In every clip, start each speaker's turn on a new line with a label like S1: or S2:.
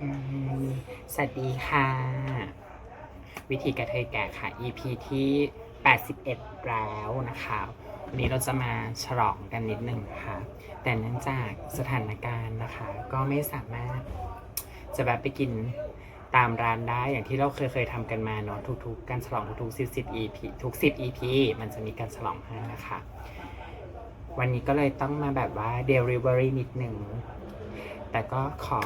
S1: สวัสดีค่ะ วิธีกระเทยแก่ค่ะ EP ที่ 81 แล้วนะคะ วันนี้เราจะมาฉลองกันนิดนึงค่ะ แต่เนื่องจากสถานการณ์นะคะ ก็ไม่สามารถจะแบบไปกินตามร้านได้อย่างที่เราเคยเคยทำกันมาเนาะทุกๆ การฉลองทุกๆ10 10 EP ทุก10 EP มันจะมีการฉลองให้นะคะวันนี้ก็เลยต้องมาแบบว่า delivery นิดหนึ่ง แต่ก็ขอ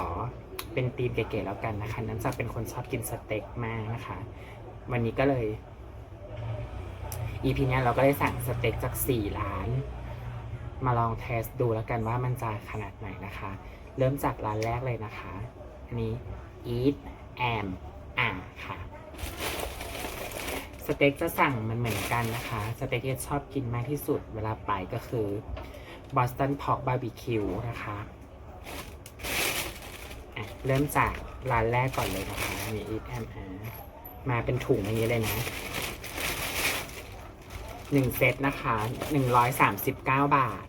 S1: เป็นธีมเก๋ๆแล้วกันนะคะนื่องจากเป็นคนชอบกินสเต็กมากนะคะ วันนี้ก็เลย EP เนี้เราก็ได้สั่งสเต็กจาก4ร้าน มาลองเทสดูแล้วกันว่ามันจะขนาดไหนนะคะ เริ่มจากร้านแรกเลยนะคะ อันนี้ Eat and อ่าค่ะสเต็กจะสั่งมันเหมือนกันนะคะ สเต็กที่ชอบกินมากที่สุดเวลาไปก็คือ Boston Pork Barbecue นะคะ เริ่มจากร้านแรกก่อนเลยนะคะมี Eat and R มาเป็นถุงอย่างนี้เลยนะหนึ่งเซตนะคะหนึ่งร้อยสามสิบเก้าบาท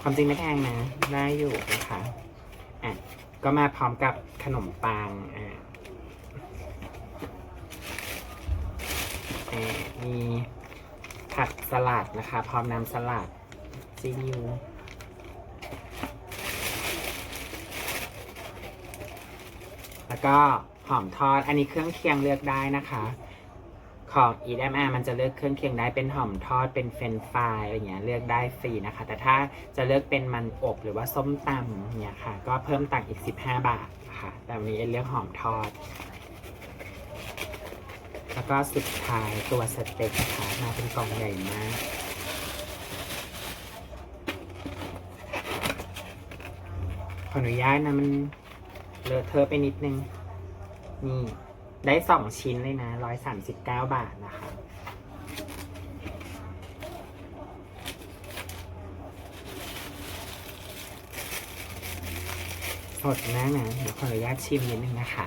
S1: ความจริงไม่แพงนะ ได้อยู่นะคะอะก็มาพร้อมกับขนมปังอะอะมีผักสลัดนะคะ พร้อมน้ำสลัดซีอิ๊ว แล้วก็หอมทอด อันนี้เครื่องเคียงเลือกได้นะคะ ของ e m r มันจะเลือกเครื่องเคียงได้เป็นหอมทอดเป็นเฟรนฟรายอะไรเงี้ยเลือกได้ฟรีนะคะ แต่ถ้าจะเลือกเป็นมันอบหรือว่าส้มตำเนี่ยค่ะ ก็เพิ่มตังค์อีก 15 บาทค่ะ แต่วันนี้เอ็นเลือกหอมทอด แล้วก็สุดท้ายตัวสเต็กนะคะมาเป็นกล่องใหญ่มากขออนุญาตนะมัน เลอะเทอะไปนิดนึง นี่ ได้สองชิ้นเลยนะร้อยสามสิบเก้าบาทนะคะสดนะนะเดี๋ยวขออนุญาตชิมนิดนึงนะคะ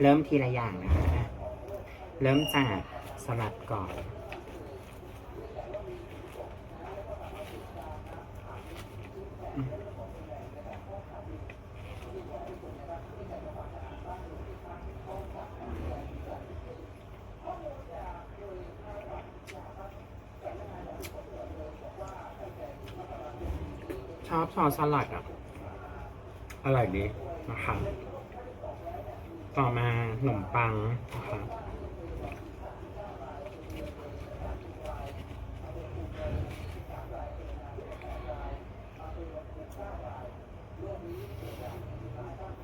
S1: เริ่มทีละอย่างนะคะ เริ่มจากสลัดก่อน ชอบซอสสลัดอะอร่อยดีนะคะ ต่อมาขนมปังนะคะ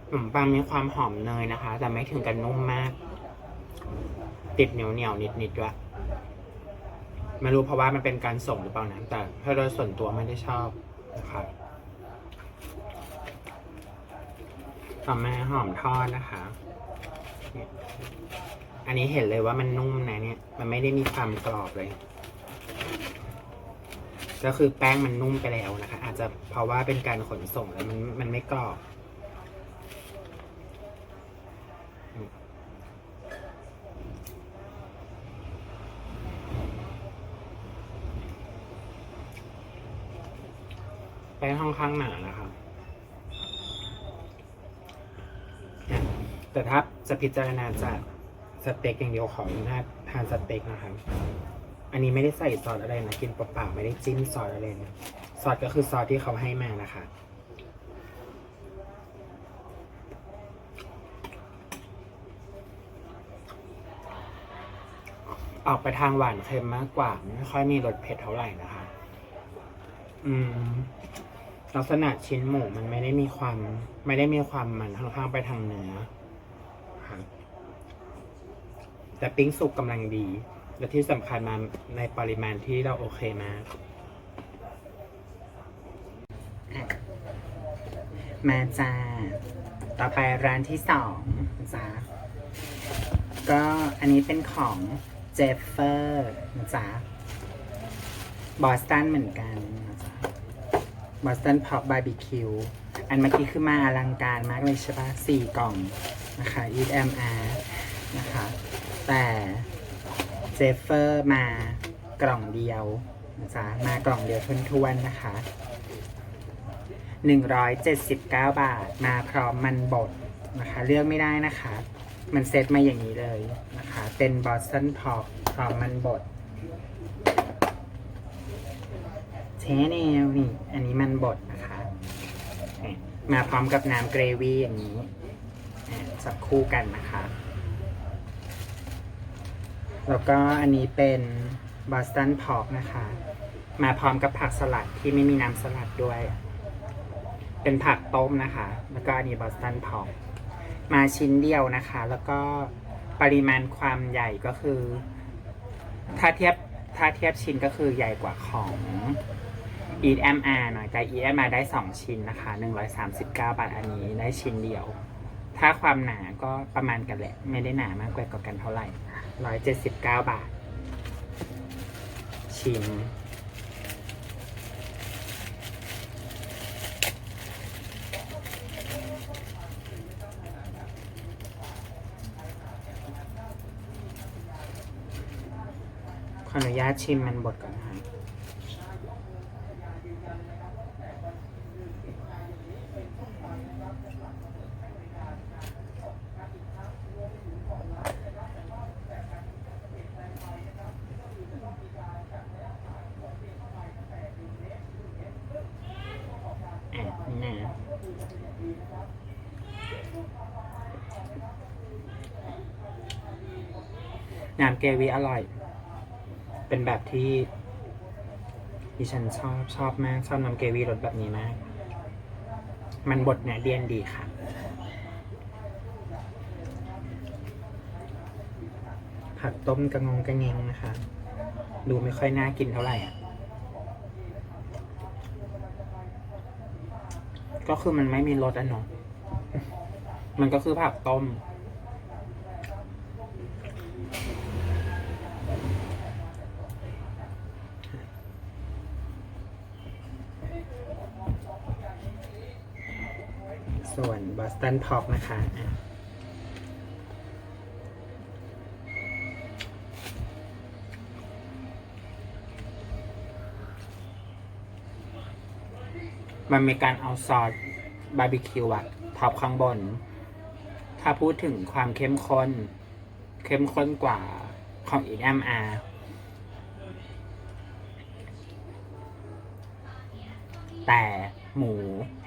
S1: ขนมปังมีความหอมเนยนะคะ แต่ไม่ถึงกับนุ่มมาก ติดเหนียวเหนียวนิดนิดๆด้วยไม่รู้เพราะว่ามันเป็นการส่งหรือเปล่านะแต่ถ้าโดยส่วนตัวไม่ได้ชอบ นะครับต่อมาหอมทอดนะคะ อันนี้เห็นเลยว่ามันนุ่มนะเนี่ย มันไม่ได้มีความกรอบเลย ก็คือแป้งมันนุ่มไปแล้วนะคะ อาจจะเพราะว่าเป็นการขนส่งแล้วมันมันไม่กรอบ แป้งค่อนข้างหนานะครับแต่ถ้าจะพิจารณาจากสเต็กอย่างเดียวขออนุญาตทานสเต็กนะครับ อันนี้ไม่ได้ใส่ซอสอะไรนะกินเปล่าๆไม่ได้จิ้มซอสอะไรนะซอสก็คือซอสที่เขาให้มานะคะออกไปทางหวานเค็มมากกว่า ไม่ค่อยมีรสเผ็ดเท่าไหร่นะคะ อืม ลักษณะชิ้นหมูมันไม่ได้มีความ ไม่ได้มีความมันค่อนข้างไปทางเนื้อแต่ปิ้งสุกกำลังดี และที่สำคัญมาในปริมาณที่เราโอเคมาก มาจ้า ต่อไปร้านที่สองจ้าก็อันนี้เป็นของเจฟเฟอร์นะจ๊ะบอสตันเหมือนกัน นะจ๊ะบอสตันพอ p บาร์บีคิวอันเมื่อกี้คือมาอลังการมากเลยใช่ปะสี่กล่องนะคะ Eat MR นะคะ แต่เจฟเฟอร์มากล่องเดียวนะจ๊ะมากล่องเดียวทวนๆนะคะ 179 บาท มาพร้อมมันบดนะคะ เลือกไม่ได้นะคะ มันเซตมาอย่างนี้เลยนะคะ เป็นบอสตันพอกพร้อมมันบด แชแนวนี่ อันนี้มันบดนะคะ มาพร้อมกับน้ำเกรวี่อย่างนี้อะจับคู่กันนะคะ แล้วก็อันนี้เป็นบอสตันพอกนะคะ มาพร้อมกับผักสลัดที่ไม่มีน้ำสลัดด้วย เป็นผักต้มนะคะ แล้วก็อันนี้บอสตันพอกมาชิ้นเดียวนะคะ แล้วก็ปริมาณความใหญ่ก็คือ ถ้าเทียบถ้าเทียบชิ้นก็คือใหญ่กว่าของ e m r หน่อยแต่ e m r ได้ 2 ชิ้นนะคะ 139 บาทอันนี้ได้ชิ้นเดียว ถ้าความหนาก็ประมาณกันแหละ ไม่ได้หนามากกว่ากันเท่าไหร่ 179 บาท ชิมขออนุญาตชิมมันบดก่อนี่นะ น้ำเกวีอร่อย เป็นแบบที่ดิฉันชอบชอบมาก ชอบน้ำเกวีรสแบบนี้มาก มันบดเนื้อเดียนดีค่ะ ผักต้มกระงงกระเงงนะคะ ดูไม่ค่อยน่ากินเท่าไหร่อะก็คือมันไม่มีรสอะเนาะมันก็คือผักต้ม ส่วนบอสตันพอกนะคะมันมีการเอาซอสบาร์บีคิวอะท็อปข้างบน ถ้าพูดถึงความเข้มข้น เข้มข้นกว่าของอีแอมอาแต่หมู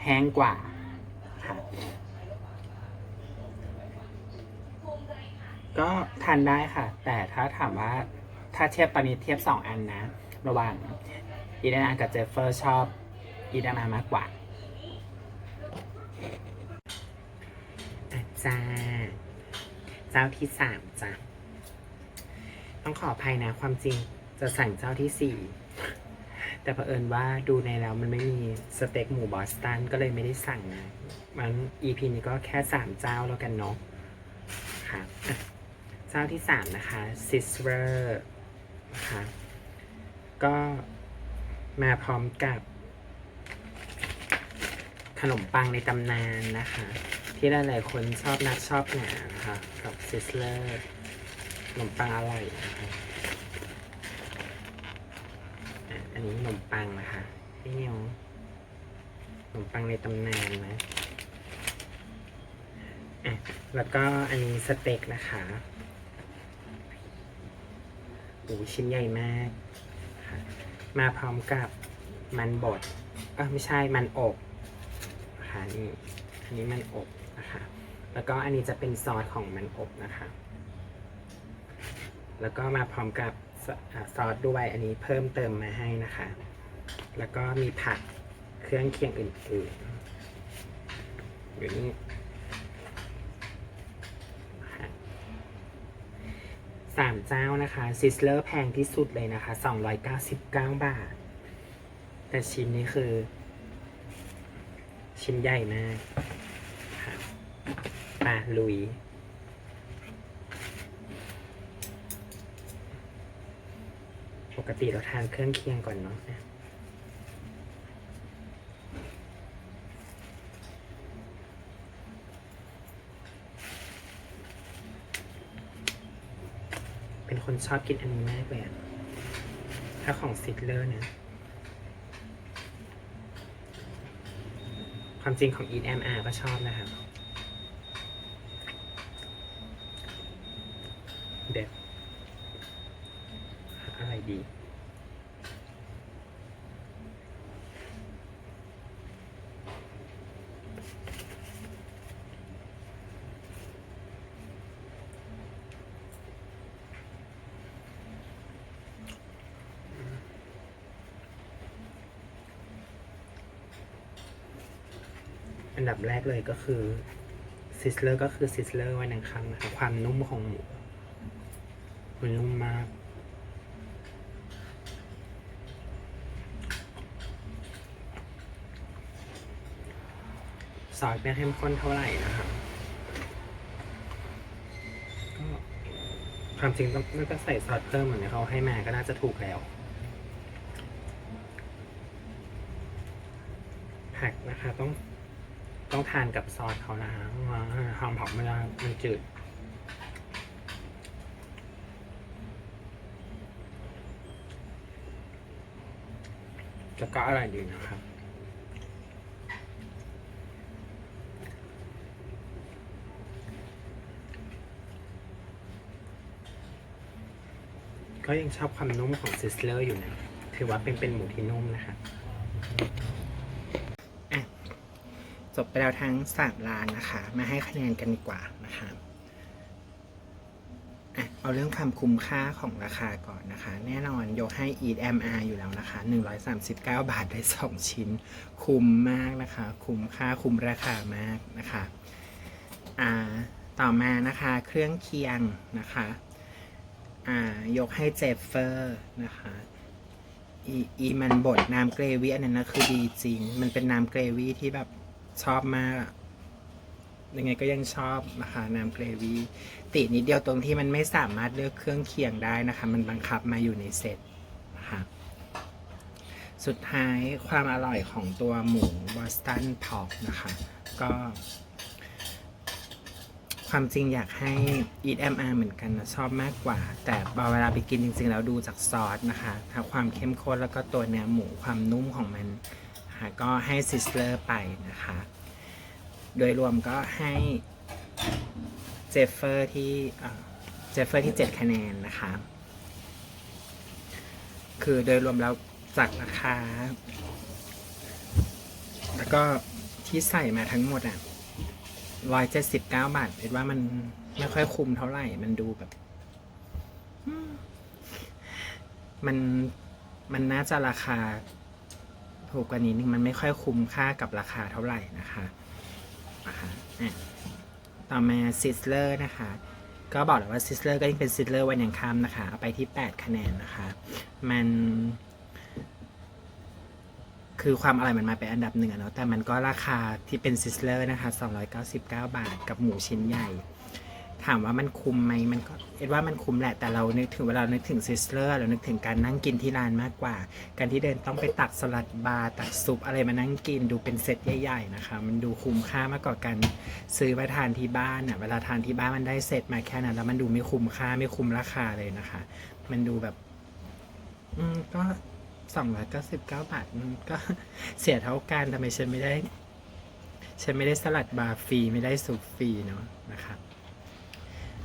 S1: แห้งกว่า ค่ะ ก็ทานได้ค่ะ แต่ถ้าถามว่าถ้าเทียบตอนนี้เทียบสองอันนะ ระหว่างอีดานากับเจฟเฟอร์ชอบอีดานามากกว่าอาจารย์เจ้าที่สามจ้ะต้องขออภัยนะ ความจริงจะสั่งเจ้าที่สี่แต่เผอิญว่าดูในแล้วมันไม่มีสเต็กหมูบอสตันก็เลยไม่ได้สั่งนะ มัน EP นี้ก็แค่สามเจ้าแล้วกันเนาะค่ะเจ้าที่สามนะคะซิสเ e อร์นะคะก็มาพร้อมกับ ขนมปังในตำนานนะคะ ที่หลายๆคนชอบนักชอบหนานะคะกับซิสเลอร์ขนมปังอร่อยนะคะอันนี้ขนมปังนะคะพี่นิวขนมปังในตำนานนะ แล้วก็อันนี้สเต็กนะคะโอ้ชิ้นใหญ่มาก มาพร้อมกับมันบดเออไม่ใช่มันอบนะคะนี่อันนี้มันอบนะคะ แล้วก็อันนี้จะเป็นซอสของมันอบนะคะ แล้วก็มาพร้อมกับซอสด้วยอันนี้เพิ่มเติมมาให้นะคะ แล้วก็มีผักเครื่องเคียงอื่นๆอยู่นี่ ค่ะ สามเจ้านะคะซิสเลอร์แพงที่สุดเลยนะคะสองร้อยเก้าสิบาท แต่ชิ้นนี้คือ ชิ้นใหญ่มากค่ะมาลุยปกติเราทานเครื่องเคียงก่อนเนาะอะเป็น คนชอบกินอันนี้มากเลยอะถ้าของซิดเลอร์เนี่ย ความจริงของ Eat MR ก็ชอบนะครับ เด็ดอะไรดี อันดับแรกเลยก็คือซิสเลอร์ก็คือซิสเลอร์ไว้หนึ่งครั้งนะครับความนุ่มของหมูมันนุ่มมาก ซอสไม่เข้มข้นเท่าไหร่นะครับก็ความจริงต้องไม่ก็ใส่ซอสเพิ่มเหมือนที่เขาให้มาก็น่าจะถูกแล้ว ผักนะคะต้อง ต้องทานกับซอสเขานะฮะหอมผักม่ได้มันจืดแล้วก็อร่อยดีนะครับก็ยังชอบความนุ่มของซิสเลอร์อยู่นะ ถือว่าเป็นเป็นหมูที่นุ่มนะคะ จบไปแล้วทั้งสามร้านนะคะ มาให้คะแนนกันดีกว่านะคะอะเอาเรื่องความคุ้มค่าของราคาก่อนนะคะ แน่นอนยกให้ Eat MR อยู่แล้วนะคะ 139 บาทได้ 2 ชิ้น คุ้มมากนะคะ คุ้มค่าคุ้มราคามากนะคะอ่าต่อมานะคะเครื่องเคียงนะคะอ่ายกให้เจฟเฟอร์นะคะอีอีมันบดน้ำเกรวี่อันนั้นนะคือดีจริง มันเป็นน้ำเกรวี่ที่แบบ ชอบมาก ยังไงก็ยังชอบนะคะน้ำเกรวี่ตินิดเดียวตรงที่มันไม่สามารถเลือกเครื่องเคียงได้นะคะ มันบังคับมาอยู่ในเซตนะคะสุดท้ายความอร่อยของตัวหมูบอสตันพอกนะคะ ก็ ความจริงอยากให้ Eat MR เหมือนกันนะชอบมากกว่า แต่เวลาไปกินจริงๆ แล้วดูจากซอสนะคะถ้าความเข้มข้นแล้วก็ตัวเนื้อหมูความนุ่มของมัน ก็ให้ซิสเลอร์ไปนะคะ โดยรวมก็ให้เจฟเฟอร์ที่เจฟเฟอร์ที่ 7 คะแนนนะคะ คือโดยรวมแล้วจากราคา แล้วก็ที่ใส่มาทั้งหมดอะร้อยเจ็ดสิบเก้าบาทเอ็ดว่ามันไม่ค่อยคุ้มเท่าไหร่ มันดูแบบ มัน มันน่าจะราคา ถูกกว่านี้นึงมันไม่ค่อยคุ้มค่ากับราคาเท่าไหร่นะคะนะคะต่อมาซิสเลอร์นะคะ ก็บอกแล้วว่าซิสเลอร์ก็ยังเป็นซิสเลอร์วันยังค่ำนะคะเอาไปที่ 8 คะแนนนะคะ มัน คือความอร่อยมันมาเป็นอันดับหนึ่งอะเนาะแต่มันก็ราคาที่เป็นซิสเลอร์นะคะ 299 บาทกับหมูชิ้นใหญ่ ถามว่ามันคุ้มไหมมันก็เอ็ดว่ามันคุ้มแหละแต่เรานึกถึงเวลานึกถึงซิสเลอร์เรานึกถึงการนั่งกินที่ร้านมากกว่า การที่เดินต้องไปตักสลัดบาร์ตักซุปอะไรมานั่งกินดูเป็นเซตใหญ่ๆนะคะ มันดูคุ้มค่ามากกว่าการซื้อมาทานที่บ้านอะเวลาทานที่บ้านมันได้เซตมาแค่นั้นแล้วมันดูไม่คุ้มค่าไม่คุ้มราคาเลยนะคะ มันดูแบบ อืมก็สองร้อยเก้าสิบเก้าบาทมันก็เสียเท่ากันทำไมฉันไม่ได้ฉันไม่ได้สลัดบาร์ฟรีไม่ได้ซุปฟรีเนาะนะครับ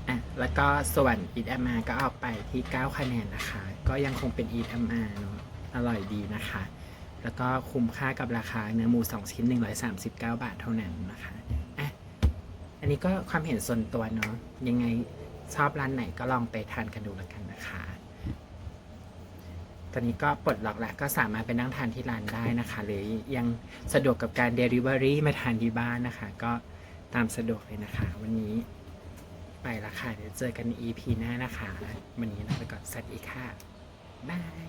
S1: อะแล้วก็ส่วนอีทแอมาก็เอาไปที่ 9 คะแนนนะคะ ก็ยังคงเป็นอีทแอมาเนาะอร่อยดีนะคะ แล้วก็คุ้มค่ากับราคาเนื้อหมู 2 ชิ้น 139 บาทเท่านั้นนะคะอะอันนี้ก็ความเห็นส่วนตัวเนาะยังไงชอบร้านไหนก็ลองไปทานกันดูแล้วกันนะคะ ตอนนี้ก็ปลดล็อกแล้วก็สามารถไปนั่งทานที่ร้านได้นะคะ หรือยังสะดวกกับการ Delivery มาทานที่บ้านนะคะ ก็ตามสะดวกเลยนะคะ วันนี้ ไปละค่ะ เดี๋ยวเจอกันใน EP หน้านะคะ วันนี้ลาไปก่อนสวัสดีค่ะ บาย